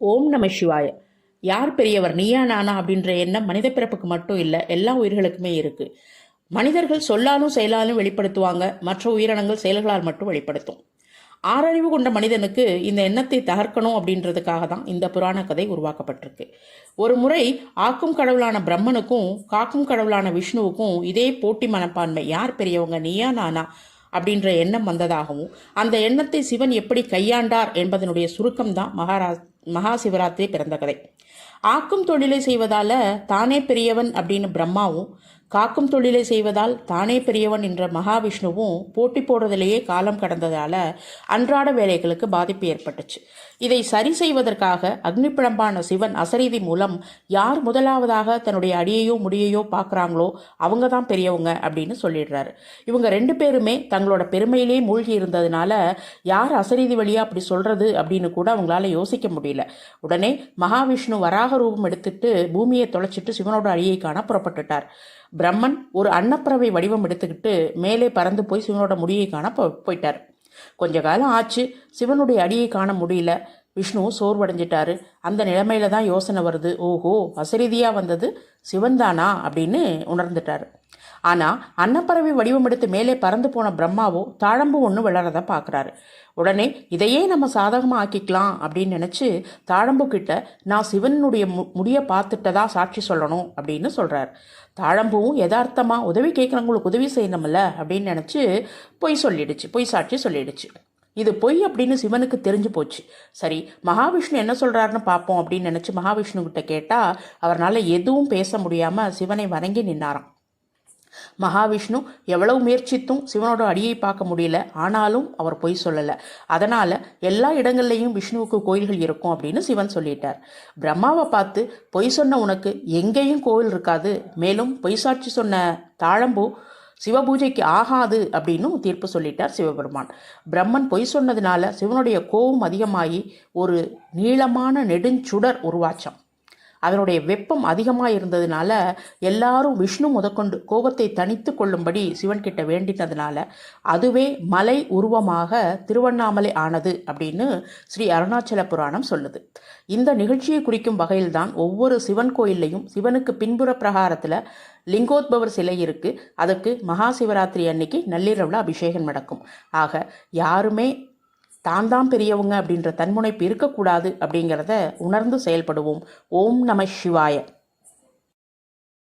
ஓம் நம சிவாய. யார் பெரியவர்? நீயா நானா அப்படின்ற எண்ணம் மனித பிறப்புக்கு மட்டும் இல்லை எல்லா உயிர்களுக்குமே இருக்கு. மனிதர்கள் சொல்லாலும் செயலாலும் வெளிப்படுத்துவாங்க. மற்ற உயிரினங்கள் செயல்களால் மட்டும் வெளிப்படுத்தும். ஆறறிவு கொண்ட மனிதனுக்கு இந்த எண்ணத்தை தகர்க்கணும் அப்படின்றதுக்காக தான் இந்த புராண கதை உருவாக்கப்பட்டிருக்கு. ஒரு முறை ஆக்கும் கடவுளான பிரம்மனுக்கும் காக்கும் கடவுளான விஷ்ணுவுக்கும் இதே போட்டி மனப்பான்மை யார் பெரியவங்க? நீயா நானா? அப்படின்ற எண்ணம் வந்ததாகவும் அந்த எண்ணத்தை சிவன் எப்படி கையாண்டார் என்பதனுடைய சுருக்கம் தான் மகா சிவராத்திரி பிறந்த கதை. ஆக்கும் தொழிலை செய்வதால தானே பெரியவன் அப்படின்னு பிரம்மாவும் காக்கும் தொழிலை செய்வதால் தானே பெரியவன் என்ற மகாவிஷ்ணுவும் போட்டி போடுறதிலேயே காலம் கடந்ததால அன்றாட வேலைகளுக்கு பாதிப்பு ஏற்பட்டுச்சு. இதை சரி செய்வதற்காக அக்னிப்பிழம்பான சிவன் அசரீதி மூலம் யார் முதலாவதாக தன்னுடைய அடியையோ முடியையோ பார்க்குறாங்களோ அவங்க தான் பெரியவங்க அப்படின்னு சொல்லிடுறாரு. இவங்க ரெண்டு பேருமே தங்களோட பெருமையிலே மூழ்கி இருந்ததுனால யார் அசரீதி வழியா அப்படி சொல்றது அப்படின்னு கூட அவங்களால யோசிக்க முடியல. உடனே மகாவிஷ்ணு வராக ரூபம் எடுத்துட்டு பூமியை தொலைச்சிட்டு சிவனோட அடியை காண புறப்பட்டுட்டார். பிரம்மன் ஒரு அன்னப்பறவை வடிவம் எடுத்துக்கிட்டு மேலே பறந்து போய் சிவனோட முடியை காண போ போயிட்டார். கொஞ்ச காலம் ஆச்சு. சிவனுடைய அடியை காண முடியல. விஷ்ணு சோர்வடைஞ்சிட்டாரு. அந்த நிலைமையில தான் யோசனை வருது. ஓஹோ அசரீதியாக வந்தது சிவன்தானா அப்படின்னு உணர்ந்துட்டாரு. ஆனா அன்னப்பறவை வடிவம் எடுத்து மேலே பறந்து போன பிரம்மாவோ தாழம்பு ஒன்று விளறத பார்க்குறாரு உடனே இதையே நம்ம சாதகமாக ஆக்கிக்கலாம் அப்படின்னு நினச்சி தாழம்பு கிட்ட நான் சிவனுடைய மு முடிய பார்த்துட்டதா சாட்சி சொல்லணும் அப்படின்னு சொல்கிறார் தாழம்பும் யதார்த்தமாக உதவி கேட்குறவங்களுக்கு உதவி செய்யணும்ல அப்படின்னு நினச்சி பொய் சொல்லிடுச்சு. பொய் சாட்சி சொல்லிடுச்சு. இது பொய் அப்படின்னு சிவனுக்கு தெரிஞ்சு போச்சு. சரி மகாவிஷ்ணு என்ன சொல்கிறாருன்னு பார்ப்போம் அப்படின்னு நினச்சி மகாவிஷ்ணு கிட்ட கேட்டால் அவரால் எதுவும் பேச முடியாமல் சிவனை வணங்கி நின்னாராம். மகாவிஷ்ணு எவ்வளவு முயற்சித்தும் சிவனோட அடியை பார்க்க முடியல. ஆனாலும் அவர் பொய் சொல்லலை. அதனால் எல்லா இடங்கள்லையும் விஷ்ணுவுக்கு கோயில்கள் இருக்கும் அப்படின்னு சிவன் சொல்லிட்டார். பிரம்மாவை பார்த்து பொய் சொன்ன உனக்கு எங்கேயும் கோவில் இருக்காது. மேலும் பொய் சாட்சி சொன்ன தாழம்பூ சிவபூஜைக்கு ஆகாது அப்படின்னு தீர்ப்பு சொல்லிட்டார் சிவபெருமான். பிரம்மன் பொய் சொன்னதுனால சிவனுடைய கோபம் அதிகமாகி ஒரு நீளமான நெடுஞ்சுடர் உருவாச்சான் அதனுடைய வெப்பம் அதிகமாக இருந்ததுனால எல்லாரும் விஷ்ணு முதற்கொண்டு கோபத்தை தனித்து கொள்ளும்படி சிவன்கிட்ட வேண்டினதுனால அதுவே மலை உருவமாக திருவண்ணாமலை ஆனது அப்படின்னு ஸ்ரீ அருணாச்சல புராணம் சொல்லுது. இந்த நிகழ்ச்சியை குறிக்கும் வகையில்தான் ஒவ்வொரு சிவன் கோயில்லையும் சிவனுக்கு பின்புற பிரகாரத்தில் லிங்கோத்பவர் சிலை இருக்கு. அதுக்கு மகா சிவராத்திரி அன்னைக்கு நள்ளிரவில் அபிஷேகம் நடக்கும். ஆக யாருமே தான் தான் பெரியவங்க அப்படின்ற தன்முனைப்பு இருக்கக்கூடாது அப்படிங்கிறத உணர்ந்து செயல்படுவோம். ஓம் நம சிவாய.